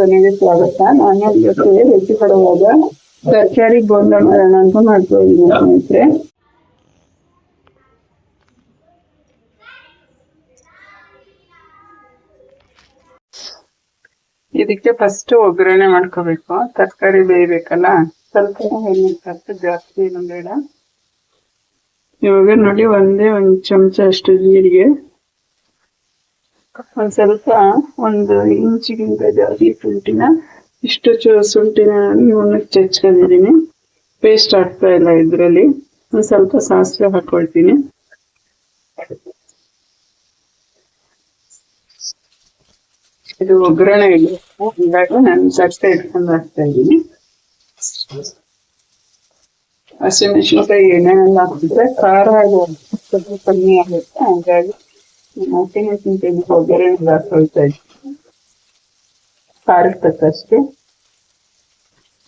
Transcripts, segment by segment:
ನನಗೆ ಸ್ವಾಗತ. ನಾನು ಜೊತೆ ರುಚಿ ಪಡುವಾಗ ತರಕಾರಿ ಬೋಂಡ ಮಾಡೋಣ ಅಂತ ಮಾಡ್ತಾ ಇದ್ದೀನಿ ಸ್ನೇಹಿತರೆ. ಇದಕ್ಕೆ ಫಸ್ಟ್ ಒಗ್ಗರಣೆ ಮಾಡ್ಕೋಬೇಕು. ತರಕಾರಿ ಬೇಯಬೇಕಲ್ಲ? ಸ್ವಲ್ಪ ಎಣ್ಣೆ ಜಾಸ್ತಿ ಏನು ಬೇಡ. ಇವಾಗ ನೋಡಿ ಒಂದೇ ಒಂದು ಚಮಚ ಅಷ್ಟು ಜೀರಿಗೆ. ಒಂದ್ ಸ್ವಲ್ಪ ಒಂದು ಇಂಚಿಗಿಂತ ಜಾಸ್ತಿ ಶುಂಠಿನ ಇಷ್ಟು ಚು- ಶುಂಠಿನ ಇವನ್ನಕ್ಕೆ ಚಚ್ಕೊಂಡಿದೀನಿ ಪೇಸ್ಟ್ ಆಗ್ತಾ ಇಲ್ಲ ಇದ್ರಲ್ಲಿ. ಒಂದ್ ಸ್ವಲ್ಪ ಸಾಸಿವೆ ಹಾಕೊಳ್ತೀನಿ. ಇದು ಒಗ್ಗರಣೆ ಇದೆ. ಹೀಗಾಗಿ ನಾನು ತಟ್ಟೆ ಇಟ್ಕೊಂಡು ಹಾಕ್ತಾ ಇದ್ದೀನಿ. ಹಸಿಮೆಣಸಿನಕಾಯಿ ಎಣ್ಣೆನೆಲ್ಲ ಹಾಕಿದ್ರೆ ಖಾರ ಸ್ವಲ್ಪ ಕಮ್ಮಿ ಆಗುತ್ತೆ. ಹಂಗಾಗಿ ಹಸಿಮೆಣಸಿನಕಾಯಿ ಒಗ್ಗರಣೆ ಹಾಕೊಳ್ತಾ ಇದ್ದೀನಿ ಖಾರಕ್ಕೆ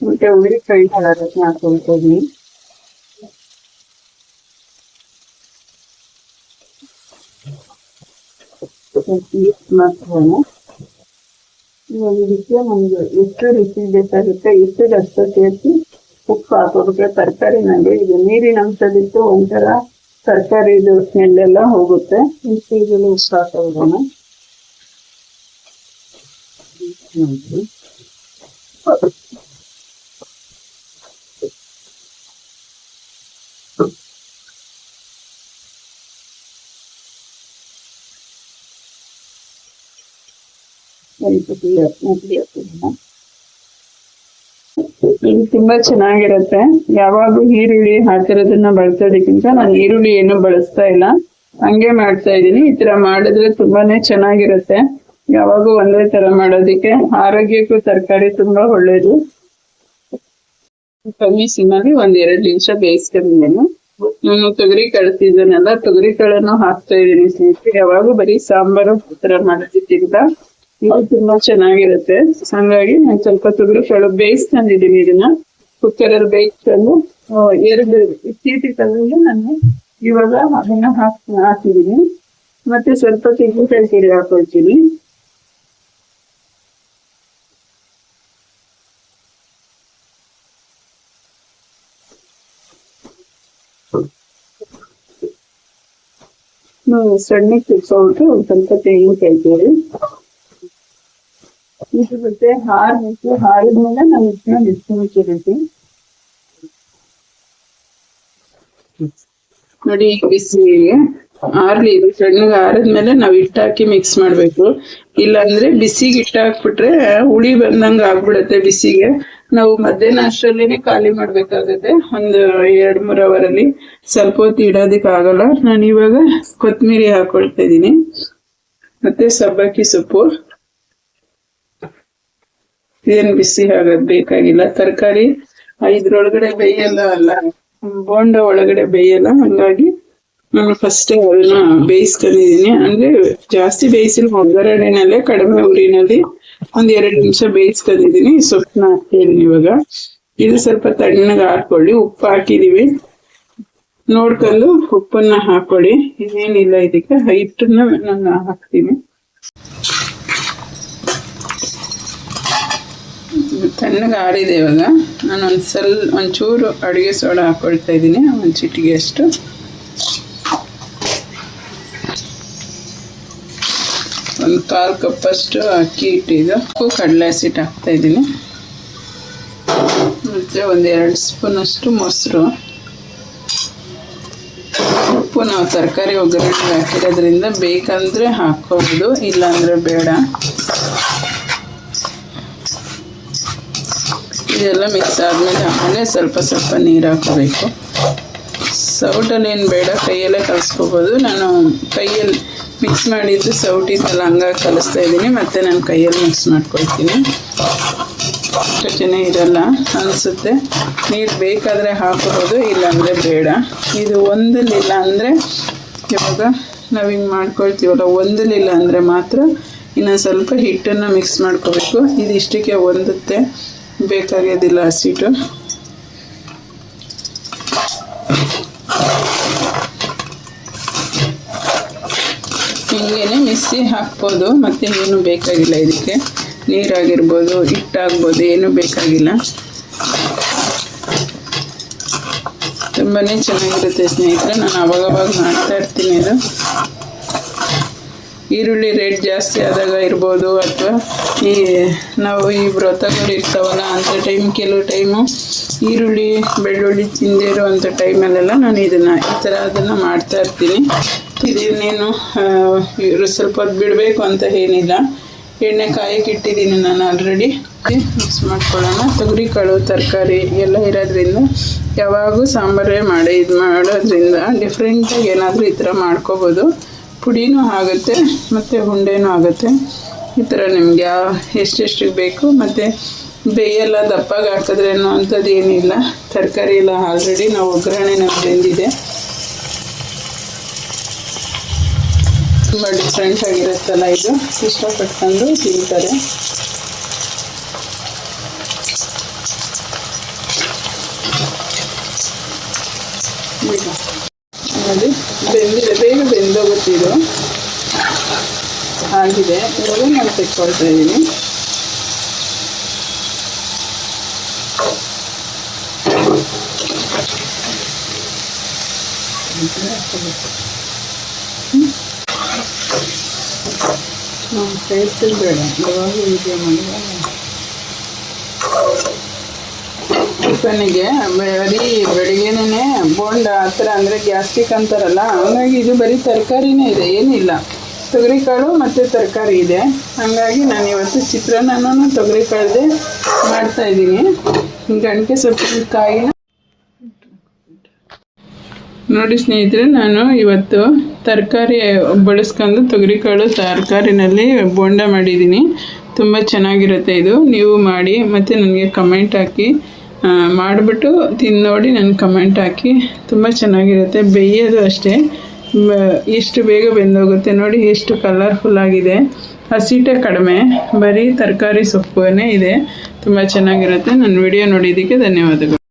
ಮತ್ತೆ ಉಳ್ಳಿಕಾಯಿ ಹಳರತ್ನ ಹಾಕೊಳ್ತಾ ಇದ್ದೀನಿ. ಮಾಡ್ಕೊಳ್ಳೋಣ ಇವಾಗ ಇದಕ್ಕೆ ಎಷ್ಟು ರುಚಿ ಬೇಕಾಗುತ್ತೆ, ಎಷ್ಟು ರಸ ಸೇರಿಸಿ ಉಪ್ಪು ಹಾಕೋದಕ್ಕೆ ತರಕಾರಿ ನಂಗೆ ಇದು ನೀರಿನ ಅಂಶದಿತ್ತು ಒಂಥರ ತರಕಾರಿ ಇದು ಸ್ಮೆಲ್ ಎಲ್ಲ ಹೋಗುತ್ತೆ ಇಷ್ಟು ಇದೆಲ್ಲ ಉಪ್ಪು ಹಾಕೋಣ. ಇದು ತುಂಬಾ ಚೆನ್ನಾಗಿರುತ್ತೆ. ಯಾವಾಗೂ ಈರುಳ್ಳಿ ಹಾಕಿರೋದನ್ನ ಬಳಸೋದಕ್ಕಿಂತ ನಾನು ಈರುಳ್ಳಿ ಏನು ಬಳಸ್ತಾ ಇಲ್ಲ. ಹಂಗೆ ಮಾಡ್ತಾ ಇದ್ದೀನಿ. ಈ ತರ ಮಾಡಿದ್ರೆ ತುಂಬಾನೇ ಚೆನ್ನಾಗಿರುತ್ತೆ. ಯಾವಾಗೂ ಒಂದೇ ತರ ಮಾಡೋದಿಕ್ಕೆ ಆರೋಗ್ಯಕ್ಕೂ ತರಕಾರಿ ತುಂಬಾ ಒಳ್ಳೇದು. ಕಮ್ಮಿ ಒಂದ್ ಎರಡ್ ನಿಮಿಷ ಬೇಯಿಸ್ಕೊಂಡಿದ್ದೀನಿ ನಾನು ತೊಗರಿ ಕಳಿಸಿದ್ದೇನೆಲ್ಲ ತೊಗರಿ ಕಾಳನ್ನು ಹಾಕ್ತಾ ಇದ್ದೀನಿ ಸ್ನೇಹಿತರೆ. ಯಾವಾಗೂ ಬರೀ ಸಾಂಬಾರು ಈ ತರ ಮಾಡೋದಕ್ಕಿಂತ. ಇದು ತುಂಬಾ ಚೆನ್ನಾಗಿರುತ್ತೆ. ಹಂಗಾಗಿ ನಾನು ಸ್ವಲ್ಪ ತೊಗರಿ ಕಾಳು ಬೇಯಿಸ್ಕೊಂಡಿದ್ದೀನಿ ಇದನ್ನ. ಕುಕ್ಕರ್ ಅಲ್ಲಿ ಬೇಯಿಸ್ಕೊಂಡು ಎರಡು ಚೀಟಿ ತಗೊಂಡು ನಾನು ಇವಾಗ ಅದನ್ನ ಹಾಕ್, ಹಾಕಿದ್ದೀನಿ. ಮತ್ತೆ ಸ್ವಲ್ಪ ತೆಂಗಿನಕಾಯಿ ತುರಿ ಹಾಕೊಳ್ತೀನಿ. ಸಣ್ಣ ಒಂದ್ ಸ್ವಲ್ಪ ತೆಂಗಿನಕಾಯಿ ತುರಿ ಇದು ಮತ್ತೆ ಹಾರ್ಬಿಟ್ಟು ಹಾರಿದ್ಮೇಲೆ ನಾವು ಇದನ್ನ ಮುಚ್ಚಿರ್ತೀವಿ ನೋಡಿ ಬಿಸಿ ಆರ್ಲಿ ಇದು ಸಣ್ಣಗೆ ಆರಿದ್ಮೇಲೆ ನಾವು ಹಿಟ್ಟು ಹಾಕಿ ಮಿಕ್ಸ್ ಮಾಡ್ಬೇಕು. ಇಲ್ಲಾಂದ್ರೆ ಬಿಸಿಗೆ ಹಿಟ್ಟು ಹಾಕ್ಬಿಟ್ರೆ ಹುಳಿ ಬಂದಂಗ ಆಗ್ಬಿಡತ್ತೆ ಬಿಸಿಗೆ. ನಾವು ಮಧ್ಯಾಹ್ನ ಅಷ್ಟರಲ್ಲೇನೆ ಖಾಲಿ ಮಾಡ್ಬೇಕಾಗತ್ತೆ. ಒಂದು ಎರಡ್ ಮೂರ್ ಅವರ್ ಅಲ್ಲಿ ಸ್ವಲ್ಪ ಹೊತ್ತು ಇಡೋದಕ್ಕೆ ಆಗಲ್ಲ. ನಾನು ಇವಾಗ ಕೊತ್ತಂಬರಿ ಹಾಕೊಳ್ತಾ ಇದ್ದೀನಿ. ಮತ್ತೆ ಸಬ್ಬಕ್ಕಿ ಸೊಪ್ಪು. ಏನ್ ಬಿಸಿ ಆಗೋದ್ ಬೇಕಾಗಿಲ್ಲ ತರಕಾರಿ ಇದ್ರೊಳಗಡೆ ಬೇಯಲ್ಲ ಅಲ್ಲ. ಬೋಂಡ ಒಳಗಡೆ ಬೇಯಲ್ಲ. ಹಂಗಾಗಿ ನಾನು ಫಸ್ಟ್ ಅದನ್ನ ಬೇಯಿಸ್ಕೊಂಡಿದೀನಿ ಅಂದ್ರೆ ಜಾಸ್ತಿ ಬೇಯಿಸಿಲ್ಲ. ಒಗ್ಗರಣೆನಲ್ಲೇ ಕಡಿಮೆ ಉರಿನಲ್ಲಿ ಒಂದ್ ಎರಡು ನಿಮಿಷ ಬೇಯಿಸ್ಕೊಂಡಿದೀನಿ ಸೊಪ್ಪನ್ನ ಹಾಕ್ತೀನಿ ಇವಾಗ. ಇದು ಸ್ವಲ್ಪ ತಣ್ಣಗ ಹಾಕೊಳ್ಳಿ ಉಪ್ಪು ಹಾಕಿದೀವಿ. ನೋಡ್ಕೊಂಡು ಉಪ್ಪನ್ನ ಹಾಕೊಳ್ಳಿ ಇನ್ನೇನಿಲ್ಲ ಇದಕ್ಕೆ. ಹಿಟ್ಟನ್ನ ನಾನು ಹಾಕ್ತೀನಿ. ತಣ್ಣಗೆ ಆಡಿದೆ ಇವಾಗ. ನಾನು ಒಂದು ಸಲ್, ಒಂಚೂರು ಅಡುಗೆ ಸೋಡ ಹಾಕ್ಕೊಳ್ತಾ ಇದ್ದೀನಿ. ಒಂದು ಚಿಟಿಗೆ ಅಷ್ಟು. ಒಂದು ಕಾಲು ಕಪ್ಪಷ್ಟು ಅಕ್ಕಿ ಇಟ್ಟಿದ್ದು. ಉಪ್ಪು ಕಡಲೆ ಹಸಿಟ್ಟು ಹಾಕ್ತಾ ಇದ್ದೀನಿ. ಮತ್ತು ಒಂದು ಎರಡು ಸ್ಪೂನಷ್ಟು ಮೊಸರು. ಉಪ್ಪು ನಾವು ತರಕಾರಿ ಒಗ್ಗರಣೆಗೆ ಹಾಕಿರೋದ್ರಿಂದ ಬೇಕಂದರೆ ಹಾಕ್ಕೋಬೋದು ಇಲ್ಲಾಂದರೆ ಬೇಡ. ಇದೆಲ್ಲ ಮಿಕ್ಸ್ ಆದಮೇಲೆ ಆಮೇಲೆ ಸ್ವಲ್ಪ ಸ್ವಲ್ಪ ನೀರು ಹಾಕೋಬೇಕು. ಸೌಟಲ್ಲಿ ಏನು ಬೇಡ, ಕೈಯಲ್ಲೇ ಕಲಿಸ್ಕೋಬೋದು. ನಾನು ಕೈಯಲ್ಲಿ ಮಿಕ್ಸ್ ಮಾಡಿದ್ದು ಸೌಟಿದ್ದೆಲ್ಲ ಹಂಗಾಗಿ ಕಲಿಸ್ತಾ ಇದ್ದೀನಿ. ಮತ್ತು ನಾನು ಕೈಯಲ್ಲಿ ಮಿಕ್ಸ್ ಮಾಡ್ಕೊಳ್ತೀನಿ. ಅಷ್ಟು ಜನ ಇರಲ್ಲ, ಅನಿಸುತ್ತೆ. ನೀರು ಬೇಕಾದರೆ ಹಾಕೋಬೋದು, ಇಲ್ಲಾಂದರೆ ಬೇಡ. ಇದು ಒಂದಲಿಲ್ಲ ಅಂದರೆ ಇವಾಗ ನಾವು ಹಿಂಗೆ ಮಾಡ್ಕೊಳ್ತೀವಲ್ಲ ಒಂದಲಿಲ್ಲ ಅಂದರೆ ಮಾತ್ರ ಇನ್ನು ಸ್ವಲ್ಪ ಹಿಟ್ಟನ್ನು ಮಿಕ್ಸ್ ಮಾಡ್ಕೋಬೇಕು. ಇದಿಷ್ಟಕ್ಕೆ ಹೊಂದುತ್ತೆ ಬೇಕಾಗೋದಿಲ್ಲ ಹಸಿಟ್ಟು ಹಿಂಗೇನೆ ಮಿಕ್ಸಿ ಹಾಕ್ಬೋದು, ಮತ್ತು ಏನು ಬೇಕಾಗಿಲ್ಲ ಇದಕ್ಕೆ. ನೀರಾಗಿರ್ಬೋದು, ಹಿಟ್ಟಾಗ್ಬೋದು, ಏನೂ ಬೇಕಾಗಿಲ್ಲ. ತುಂಬಾ ಚೆನ್ನಾಗಿರುತ್ತೆ ಸ್ನೇಹಿತರೆ, ನಾನು ಅವಾಗವಾಗ ಮಾಡ್ತಾ ಇರ್ತೀನಿ ಇದು. ಈರುಳ್ಳಿ ರೇಟ್ ಜಾಸ್ತಿ ಆದಾಗ ಇರ್ಬೋದು ಅಥವಾ ಈ ನಾವು ಈ ವ್ರತಗಳು ಇರ್ತಾವಲ್ಲ ಅಂಥ ಟೈಮ್ ಕೆಲವು ಟೈಮು ಈರುಳ್ಳಿ, ಬೆಳ್ಳುಳ್ಳಿ ತಿಂದೇ ಇರುವಂಥ ಟೈಮಲ್ಲೆಲ್ಲ ನಾನು ಇದನ್ನು ಈ ಥರ ಅದನ್ನು ಮಾಡ್ತಾ ಇರ್ತೀನಿ. ಇದನ್ನೇನು ಸ್ವಲ್ಪ ಹೊತ್ತು ಬಿಡಬೇಕು ಅಂತ ಏನಿಲ್ಲ. ಎಣ್ಣೆ ಕಾಯಕ್ಕೆ ಇಟ್ಟಿದ್ದೀನಿ ನಾನು ಆಲ್ರೆಡಿ ಮಿಕ್ಸ್ ಮಾಡ್ಕೊಳ್ಳೋಣ. ತೊಗರಿಕಾಳು ತರಕಾರಿ ಎಲ್ಲ ಇರೋದ್ರಿಂದ ಯಾವಾಗೂ ಸಾಂಬಾರೇ ಮಾಡಿ ಇದು ಮಾಡೋದ್ರಿಂದ ಡಿಫ್ರೆಂಟಾಗಿ ಏನಾದರೂ ಈ ಥರ ಮಾಡ್ಕೋಬೋದು. ಪುಡಿನೂ ಆಗುತ್ತೆ, ಮತ್ತು ಉಂಡೆನೂ ಆಗುತ್ತೆ. ಈ ಥರ ನಿಮಗೆ ಯಾವ ಎಷ್ಟೆಷ್ಟಿಗೆ ಬೇಕು, ಮತ್ತು ಬೇಯೆಲ್ಲ ದಪ್ಪಾಗಿ ಹಾಕಿದ್ರೆ ಅಂಥದ್ದು ಏನಿಲ್ಲ. ತರಕಾರಿ ಎಲ್ಲ ಆಲ್ರೆಡಿ ನಾವು ಒಗ್ಗರಣೆ ನಮ್ಗೆ ಬೆಂದಿದೆ. ತುಂಬ ಡಿಫ್ರೆಂಟ್ ಆಗಿರುತ್ತಲ್ಲ ಇದು. ಇಷ್ಟಪಟ್ಕೊಂಡು ತಿಂತಾರೆ. ಬೆಂದಿದೆ, ಬೇಗ ಬೆಂದೋಗುತ್ತೆ ಇದು ಆಗಿದೆ. ಇವಾಗ ನಾನು ತೆಕ್ಕೊಳ್ತಾ ಇದ್ದೀನಿ. ಬೇಡ ಇವಾಗ ವಿಡಿಯೋ ಮಾಡುವಾಗ ಟಿಫನಿಗೆ ಬರೀ ಬೆಳಿಗ್ಗೆನೇ ಬೋಂಡ ಆ ಥರ ಅಂದರೆ ಗ್ಯಾಸ್ಟ್ರಿಕ್ ಅಂತಾರಲ್ಲ ಹಂಗಾಗಿ ಇದು ಬರೀ ತರಕಾರಿನೇ ಇದೆ, ಏನಿಲ್ಲ. ತೊಗರಿಕಾಳು ಮತ್ತು ತರಕಾರಿ ಇದೆ. ಹಾಗಾಗಿ ನಾನು ಇವತ್ತು ಚಿತ್ರಾನ್ನನೂ ತೊಗರಿಕಾಳ್ದೆ ಮಾಡ್ತಾ ಇದ್ದೀನಿ. ಗಂಟೆ ಸ್ವಲ್ಪ ಕಾಯಿನ ನೋಡಿ ಸ್ನೇಹಿತರೆ, ನಾನು ಇವತ್ತು ತರಕಾರಿ ಬಳಸ್ಕೊಂಡು ತೊಗರಿಕಾಳು ತರಕಾರಿನಲ್ಲಿ ಬೋಂಡ ಮಾಡಿದ್ದೀನಿ. ತುಂಬ ಚೆನ್ನಾಗಿರುತ್ತೆ ಇದು. ನೀವು ಮಾಡಿ, ಮತ್ತು ನನಗೆ ಕಮೆಂಟ್ ಹಾಕಿ. ಮಾಡಿಬಿಟ್ಟು ತಿಂದು ನೋಡಿ ನಾನು ಕಮೆಂಟ್ ಹಾಕಿ. ತುಂಬ ಚೆನ್ನಾಗಿರುತ್ತೆ. ಬೇಯೋದು ಅಷ್ಟೇ. ಎಷ್ಟು ಬೇಗ ಬೆಂದೋಗುತ್ತೆ ನೋಡಿ, ಎಷ್ಟು ಕಲರ್ಫುಲ್ ಆಗಿದೆ. ಹಸಿಟೆ ಕಡಿಮೆ. ಬರೀ ತರಕಾರಿ ಸೊಪ್ಪನೇ ಇದೆ. ತುಂಬ ಚೆನ್ನಾಗಿರುತ್ತೆ. ನನ್ನ ವಿಡಿಯೋ ನೋಡಿದ್ದಕ್ಕೆ ಧನ್ಯವಾದಗಳು.